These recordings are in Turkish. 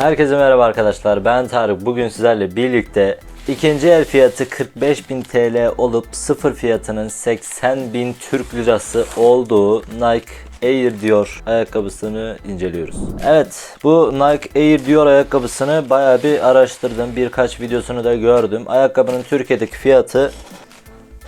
Herkese merhaba arkadaşlar ben Tarık bugün sizlerle birlikte ikinci el fiyatı 45.000 TL olup sıfır fiyatının 80.000 Türk Lirası olduğu Nike Air diyor ayakkabısını inceliyoruz. Evet bu Nike Air diyor ayakkabısını baya bir araştırdım birkaç videosunu da gördüm. Ayakkabının Türkiye'deki fiyatı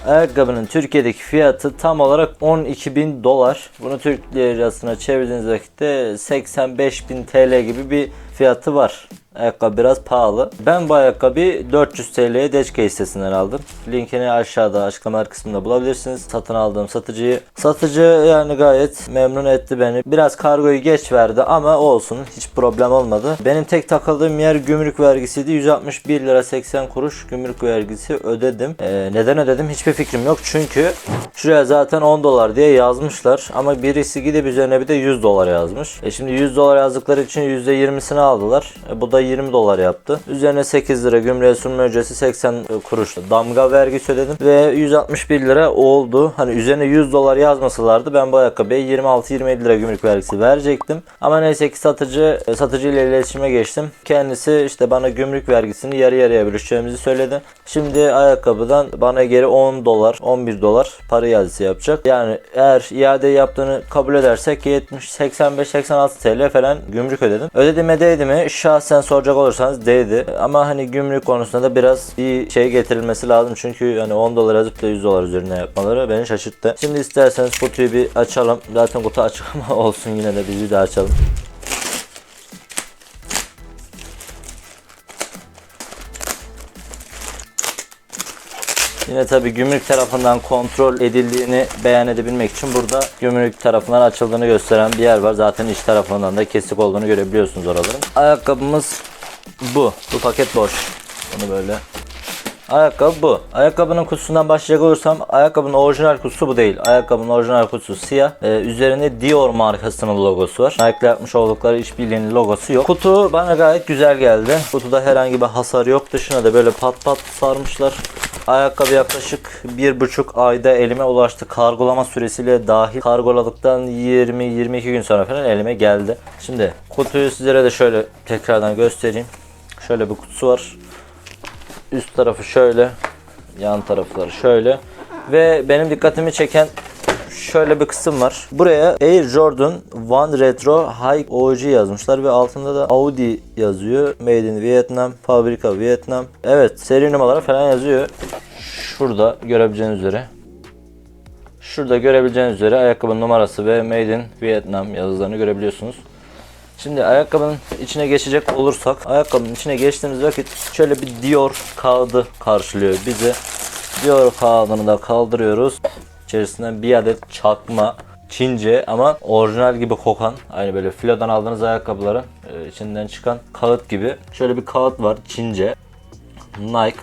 Ayakkabının Türkiye'deki fiyatı tam olarak 12.000 dolar. Bunu Türk lirasına çevirdiğiniz vakitte 85.000 TL gibi bir fiyatı var. Ayakkabı biraz pahalı. Ben bu ayakkabıyı 400 TL'ye Deçke sitesinden aldım. Linkini aşağıda açıklama kısmında bulabilirsiniz. Satın aldığım satıcıyı. Satıcı yani gayet memnun etti beni. Biraz kargoyu geç verdi ama olsun hiç problem olmadı. Benim tek takıldığım yer gümrük vergisiydi. 161 lira 80 kuruş gümrük vergisi ödedim. Ee, neden ödedim hiçbir fikrim yok. Çünkü şuraya zaten 10 dolar diye yazmışlar. Ama birisi gidip üzerine bir de 100 dolar yazmış. E şimdi 100 dolar yazdıkları için %20'sini aldılar. E bu da 20 dolar yaptı. Üzerine 8 lira gümrüğe sunma ücreti 80 kuruştu. Damga vergisi ödedim ve 161 lira oldu. Hani üzerine 100 dolar yazmasalardı ben bu ayakkabıya 26-27 lira gümrük vergisi verecektim. Ama neyse ki satıcı satıcı ile iletişime geçtim. Kendisi işte bana gümrük vergisini yarı yarıya bölüşeceğimizi söyledi. Şimdi ayakkabıdan bana geri 10 dolar, 11 dolar para iadesi yapacak. Yani eğer iade yaptığını kabul edersek 70, 85, 86 TL falan gümrük ödedim. Ödedi mi değdi mi? Şahsen soracak olursanız değdi. Ama hani gümrük konusunda da biraz bir şey getirilmesi lazım. Çünkü hani 10 dolar yazıp da 100 dolar üzerine yapmaları beni şaşırttı. Şimdi isterseniz kutuyu bir açalım. Zaten kutu açık ama olsun yine de biz bir daha açalım. Yine tabi gümrük tarafından kontrol edildiğini beyan edebilmek için burada gümrük tarafından açıldığını gösteren bir yer var. Zaten iç tarafından da kesik olduğunu görebiliyorsunuz oraların. Ayakkabımız bu. Bu paket boş. Bunu böyle Ayakkabı bu. Ayakkabının kutusundan başlayacak olursam ayakkabının orijinal kutusu bu değil. Ayakkabının orijinal kutusu siyah. Ee, üzerinde Dior markasının logosu var. Nike'le yapmış oldukları işbirliğinin logosu yok. Kutu bana gayet güzel geldi. Kutuda herhangi bir hasar yok. Dışına da böyle pat pat sarmışlar. Ayakkabı yaklaşık bir buçuk ayda elime ulaştı. Kargolama süresiyle dahil. Kargoladıktan 20-22 gün sonra falan elime geldi. Şimdi kutuyu sizlere de şöyle tekrardan göstereyim. Şöyle bir kutusu var. Üst tarafı şöyle. Yan tarafları şöyle. Ve benim dikkatimi çeken şöyle bir kısım var. Buraya Air Jordan One Retro High OG yazmışlar ve altında da Audi yazıyor. Made in Vietnam, fabrika Vietnam. Evet, seri numaraları falan yazıyor. Şurada görebileceğiniz üzere. Şurada görebileceğiniz üzere ayakkabının numarası ve Made in Vietnam yazılarını görebiliyorsunuz. Şimdi ayakkabının içine geçecek olursak ayakkabının içine geçtiğimiz vakit şöyle bir Dior kağıdı karşılıyor bizi. Dior kağıdını da kaldırıyoruz. İçerisinden bir adet çakma Çince ama orijinal gibi kokan aynı böyle filodan aldığınız ayakkabıların e, içinden çıkan kağıt gibi. Şöyle bir kağıt var Çince. Nike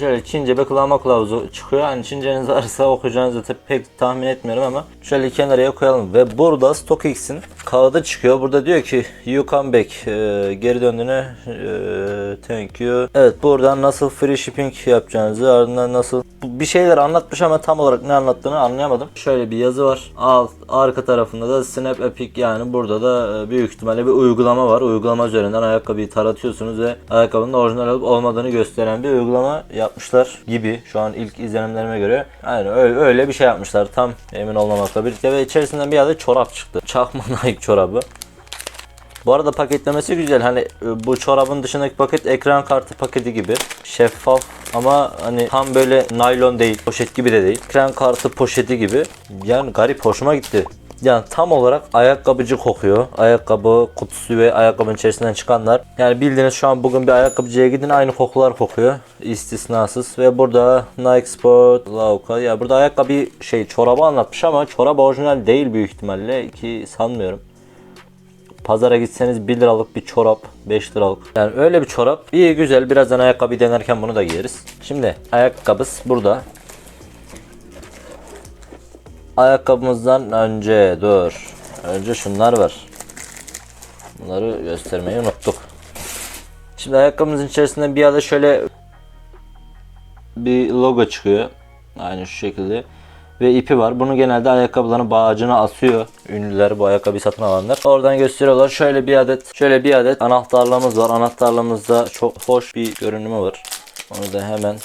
Şöyle Çince bir kullanma kılavuzu çıkıyor. Hani Çinceniz varsa okuyacağınızı tabii pek tahmin etmiyorum ama şöyle kenarıya koyalım. Ve burada StockX'in kağıdı çıkıyor. Burada diyor ki you come back. Ee, geri döndüğüne ee, thank you. Evet buradan nasıl free shipping yapacağınızı ardından nasıl bir şeyler anlatmış ama tam olarak ne anlattığını anlayamadım. Şöyle bir yazı var. Alt arka tarafında da Snap Epic yani burada da e, büyük ihtimalle bir uygulama var. Uygulama üzerinden ayakkabıyı taratıyorsunuz ve ayakkabının orijinal olup olmadığını gösteren bir uygulama yapmışlar gibi şu an ilk izlenimlerime göre. Yani öyle, öyle bir şey yapmışlar tam emin olmamakla birlikte ve içerisinden bir adet çorap çıktı. Çakma Nike çorabı. Bu arada paketlemesi güzel. Hani e, bu çorabın dışındaki paket ekran kartı paketi gibi. Şeffaf ama hani tam böyle naylon değil, poşet gibi de değil. Ekran kartı poşeti gibi. Yani garip hoşuma gitti. Yani tam olarak ayakkabıcı kokuyor. Ayakkabı kutusu ve ayakkabının içerisinden çıkanlar. Yani bildiğiniz şu an bugün bir ayakkabıcıya gidin aynı kokular kokuyor. İstisnasız. Ve burada Nike Sport, Lauka. Ya burada ayakkabı şey çorabı anlatmış ama çorap orijinal değil büyük ihtimalle ki sanmıyorum. Pazara gitseniz 1 liralık bir çorap 5 liralık. Yani öyle bir çorap. İyi güzel. Birazdan ayakkabı denerken bunu da giyeriz. Şimdi ayakkabıs burada. Ayakkabımızdan önce dur. Önce şunlar var. Bunları göstermeyi unuttuk. Şimdi ayakkabımızın içerisinden bir adet şöyle bir logo çıkıyor. Aynı şu şekilde. ve ipi var. Bunu genelde ayakkabıların bağcına asıyor ünlüler bu ayakkabıyı satın alanlar. Oradan gösteriyorlar. Şöyle bir adet şöyle bir adet anahtarlığımız var. Anahtarlığımızda çok hoş bir görünümü var. Onu da hemen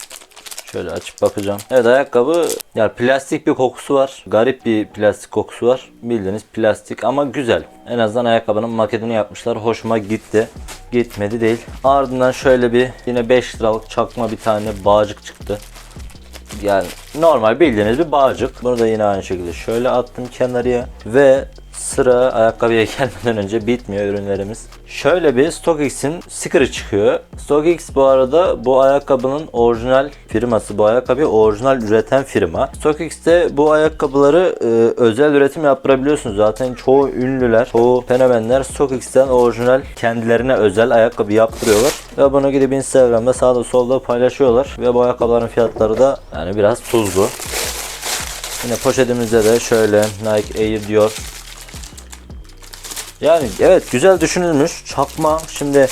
Şöyle açıp bakacağım. Evet ayakkabı yani plastik bir kokusu var. Garip bir plastik kokusu var. Bildiğiniz plastik ama güzel. En azından ayakkabının maketini yapmışlar. Hoşuma gitti. Gitmedi değil. Ardından şöyle bir yine 5 liralık çakma bir tane bağcık çıktı. Yani normal bildiğiniz bir bağcık. Bunu da yine aynı şekilde şöyle attım kenarıya ve sıra ayakkabıya gelmeden önce bitmiyor ürünlerimiz. Şöyle bir StockX'in sticker'ı çıkıyor. StockX bu arada bu ayakkabının orijinal firması. Bu ayakkabıyı orijinal üreten firma. StockX'te bu ayakkabıları e, özel üretim yaptırabiliyorsunuz. Zaten çoğu ünlüler, çoğu fenomenler StockX'ten orijinal kendilerine özel ayakkabı yaptırıyorlar. Ve bunu gidip Instagram'da sağda solda paylaşıyorlar. Ve bu ayakkabıların fiyatları da yani biraz tuzlu. Yine poşetimizde de şöyle Nike Air diyor. Yani evet güzel düşünülmüş. Çakma şimdi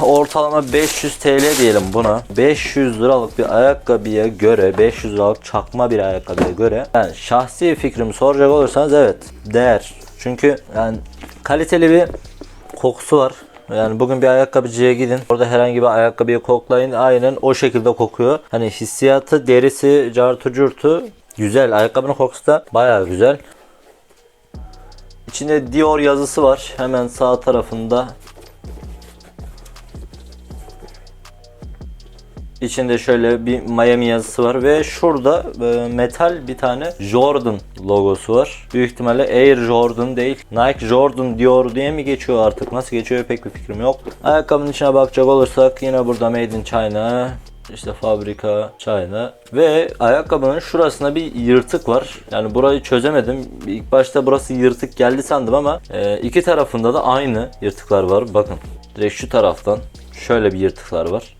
ortalama 500 TL diyelim buna. 500 liralık bir ayakkabıya göre 500 liralık çakma bir ayakkabıya göre yani şahsi fikrimi soracak olursanız evet değer. Çünkü yani kaliteli bir kokusu var. Yani bugün bir ayakkabıcıya gidin. Orada herhangi bir ayakkabıyı koklayın. Aynen o şekilde kokuyor. Hani hissiyatı, derisi, cartu curtu güzel. Ayakkabının kokusu da bayağı güzel. İçinde Dior yazısı var. Hemen sağ tarafında. İçinde şöyle bir Miami yazısı var ve şurada e, metal bir tane Jordan logosu var. Büyük ihtimalle Air Jordan değil. Nike Jordan Dior diye mi geçiyor artık? Nasıl geçiyor pek bir fikrim yok. Ayakkabının içine bakacak olursak yine burada Made in China. İşte fabrika China ve ayakkabının şurasında bir yırtık var. Yani burayı çözemedim. İlk başta burası yırtık geldi sandım ama e, iki tarafında da aynı yırtıklar var. Bakın direkt şu taraftan şöyle bir yırtıklar var.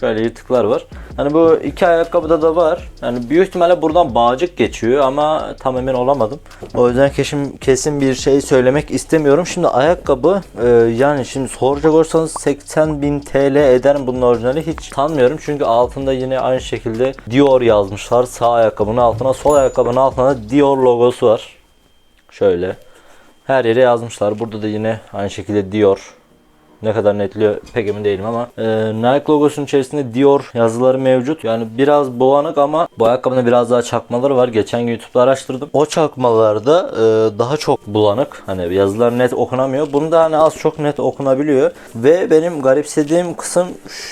Şöyle yırtıklar var. Hani bu iki ayakkabıda da var. Yani büyük ihtimalle buradan bağcık geçiyor ama tam emin olamadım. O yüzden kesin, kesin bir şey söylemek istemiyorum. Şimdi ayakkabı e, yani şimdi soracak olursanız 80 bin TL eder bunun orijinali hiç sanmıyorum. Çünkü altında yine aynı şekilde Dior yazmışlar. Sağ ayakkabının altına sol ayakkabının altına da Dior logosu var. Şöyle. Her yere yazmışlar. Burada da yine aynı şekilde Dior ne kadar netliyor pek emin değilim ama e, Nike logosunun içerisinde Dior yazıları mevcut. Yani biraz boğanık ama bu ayakkabının biraz daha çakmaları var. Geçen gün YouTube'da araştırdım. O çakmalarda e, daha çok bulanık. Hani yazılar net okunamıyor. Bunda hani az çok net okunabiliyor. Ve benim garipsediğim kısım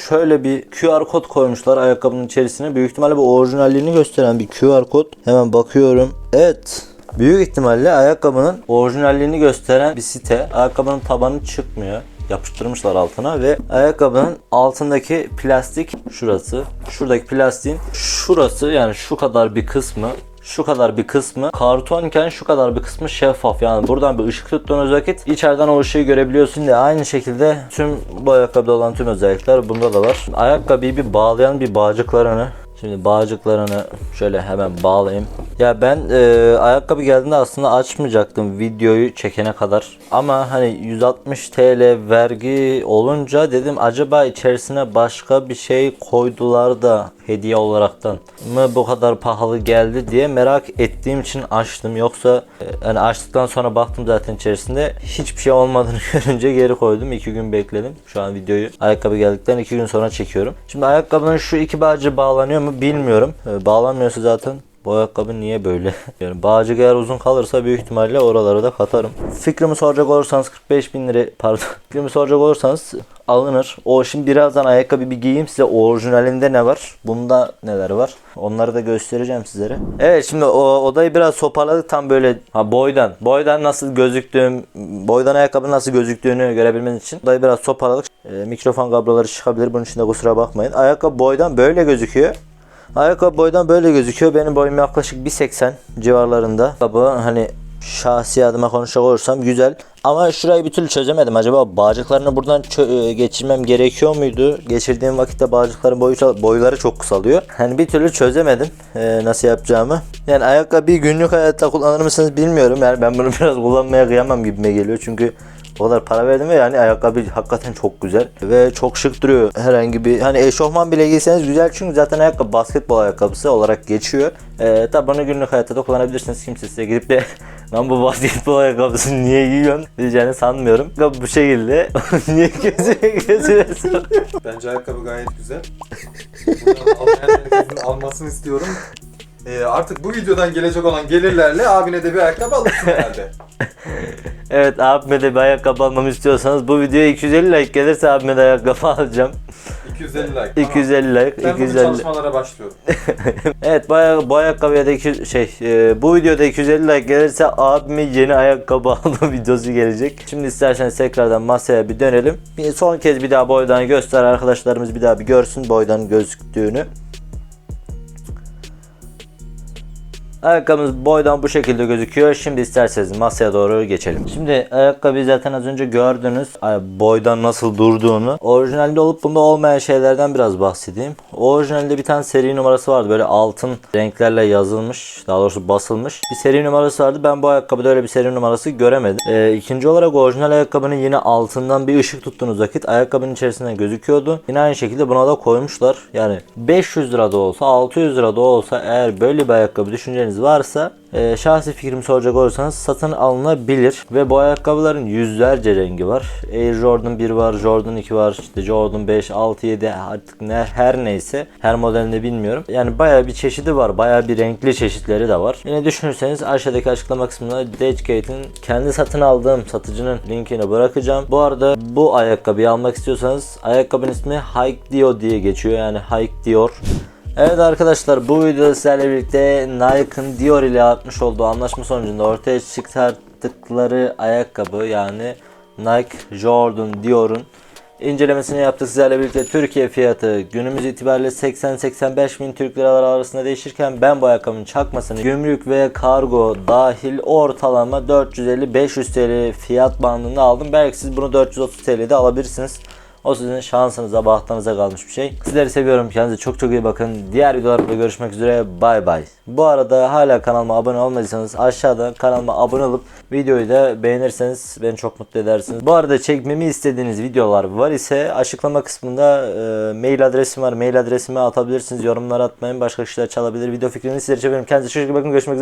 şöyle bir QR kod koymuşlar ayakkabının içerisine. Büyük ihtimalle bu orijinalliğini gösteren bir QR kod. Hemen bakıyorum. Evet. Büyük ihtimalle ayakkabının orijinalliğini gösteren bir site. Ayakkabının tabanı çıkmıyor yapıştırmışlar altına ve ayakkabının altındaki plastik şurası. Şuradaki plastiğin şurası yani şu kadar bir kısmı şu kadar bir kısmı kartonken şu kadar bir kısmı şeffaf. Yani buradan bir ışık tuttuğunuz vakit içeriden o ışığı görebiliyorsun. Şimdi aynı şekilde tüm bu ayakkabıda olan tüm özellikler bunda da var. Ayakkabıyı bir bağlayan bir bağcıklarını Şimdi bağcıklarını şöyle hemen bağlayayım. Ya ben e, ayakkabı geldiğinde aslında açmayacaktım videoyu çekene kadar. Ama hani 160 TL vergi olunca dedim acaba içerisine başka bir şey koydular da hediye olaraktan mı bu kadar pahalı geldi diye merak ettiğim için açtım. Yoksa e, hani açtıktan sonra baktım zaten içerisinde hiçbir şey olmadığını görünce geri koydum. 2 gün bekledim. Şu an videoyu ayakkabı geldikten 2 gün sonra çekiyorum. Şimdi ayakkabının şu iki bağcı bağlanıyor mu bilmiyorum. E, bağlanmıyorsa zaten bu ayakkabı niye böyle? Yani bağcık eğer uzun kalırsa büyük ihtimalle oralara da katarım. Fikrimi soracak olursanız 45 bin lira pardon. Fikrimi soracak olursanız alınır. O şimdi birazdan ayakkabı bir giyeyim size orijinalinde ne var? Bunda neler var? Onları da göstereceğim sizlere. Evet şimdi o odayı biraz toparladık tam böyle ha boydan. Boydan nasıl gözüktüğüm, boydan ayakkabı nasıl gözüktüğünü görebilmeniz için odayı biraz toparladık. E, mikrofon kabloları çıkabilir. Bunun için de kusura bakmayın. Ayakkabı boydan böyle gözüküyor. Ayakkabı boydan böyle gözüküyor. Benim boyum yaklaşık 1.80 civarlarında. Ayakkabı hani şahsi adıma konuşacak olursam güzel. Ama şurayı bir türlü çözemedim. Acaba bağcıklarını buradan e, geçirmem gerekiyor muydu? Geçirdiğim vakitte bağcıkların boyu, boyları çok kısalıyor. Hani bir türlü çözemedim e, nasıl yapacağımı. Yani ayakkabıyı günlük hayatta kullanır mısınız bilmiyorum. Yani ben bunu biraz kullanmaya kıyamam gibime geliyor. Çünkü o kadar para verdim ve yani ayakkabı hakikaten çok güzel ve çok şık duruyor. Herhangi bir hani eşofman bile giyseniz güzel çünkü zaten ayakkabı basketbol ayakkabısı olarak geçiyor. Ee, tabi bunu günlük hayatta da kullanabilirsiniz. Kimse size gidip de lan bu basketbol ayakkabısını niye giyiyorsun diyeceğini sanmıyorum. Bu şekilde niye gözüme? Bence ayakkabı gayet güzel. Herkesin almasını istiyorum. Ee, artık bu videodan gelecek olan gelirlerle abine de bir ayakkabı alırsın herhalde. Evet abime de bir ayakkabı almamı istiyorsanız bu videoya 250 like gelirse abime de ayakkabı alacağım. 250 like. Tamam. 250 like, Ben bugün 250 çalışmalara başlıyorum. Evet bu, aya- bu ayakkabıya da iki, şey e, bu videoda 250 like gelirse abime yeni ayakkabı alma videosu gelecek. Şimdi isterseniz tekrardan masaya bir dönelim. Bir son kez bir daha boydan göster arkadaşlarımız bir daha bir görsün boydan gözüktüğünü. Ayakkabımız boydan bu şekilde gözüküyor. Şimdi isterseniz masaya doğru geçelim. Şimdi ayakkabıyı zaten az önce gördünüz. Boydan nasıl durduğunu. Orijinalde olup bunda olmayan şeylerden biraz bahsedeyim. Orijinalde bir tane seri numarası vardı. Böyle altın renklerle yazılmış. Daha doğrusu basılmış. Bir seri numarası vardı. Ben bu ayakkabıda öyle bir seri numarası göremedim. Ee, ikinci olarak orijinal ayakkabının yine altından bir ışık tuttuğunuz vakit ayakkabının içerisinden gözüküyordu. Yine aynı şekilde buna da koymuşlar. Yani 500 lira da olsa 600 lira da olsa eğer böyle bir ayakkabı düşünceniz varsa e, şahsi fikrimi soracak olursanız satın alınabilir. Ve bu ayakkabıların yüzlerce rengi var. Air Jordan 1 var, Jordan 2 var, işte Jordan 5, 6, 7 artık ne her neyse. Her modelini bilmiyorum. Yani bayağı bir çeşidi var. Bayağı bir renkli çeşitleri de var. Yine düşünürseniz aşağıdaki açıklama kısmına Decade'in kendi satın aldığım satıcının linkini bırakacağım. Bu arada bu ayakkabıyı almak istiyorsanız ayakkabının ismi Hike Dio diye geçiyor. Yani Hike Dior. Evet arkadaşlar bu videoda sizlerle birlikte Nike'ın Dior ile yapmış olduğu anlaşma sonucunda ortaya çıkarttıkları ayakkabı yani Nike Jordan Dior'un incelemesini yaptık sizlerle birlikte Türkiye fiyatı günümüz itibariyle 80-85 bin Türk liraları arasında değişirken ben bu ayakkabının çakmasını gümrük ve kargo dahil ortalama 450-500 TL fiyat bandında aldım. Belki siz bunu 430 TL'de alabilirsiniz. O sizin şansınıza, bahtınıza kalmış bir şey. Sizleri seviyorum. Kendinize çok çok iyi bakın. Diğer videolarda görüşmek üzere. Bay bay. Bu arada hala kanalıma abone olmadıysanız aşağıda kanalıma abone olup videoyu da beğenirseniz beni çok mutlu edersiniz. Bu arada çekmemi istediğiniz videolar var ise açıklama kısmında e, mail adresim var. Mail adresime atabilirsiniz. Yorumlar atmayın. Başka kişiler çalabilir. Video fikrini sizlere çeviririm. Kendinize çok iyi bakın. Görüşmek üzere.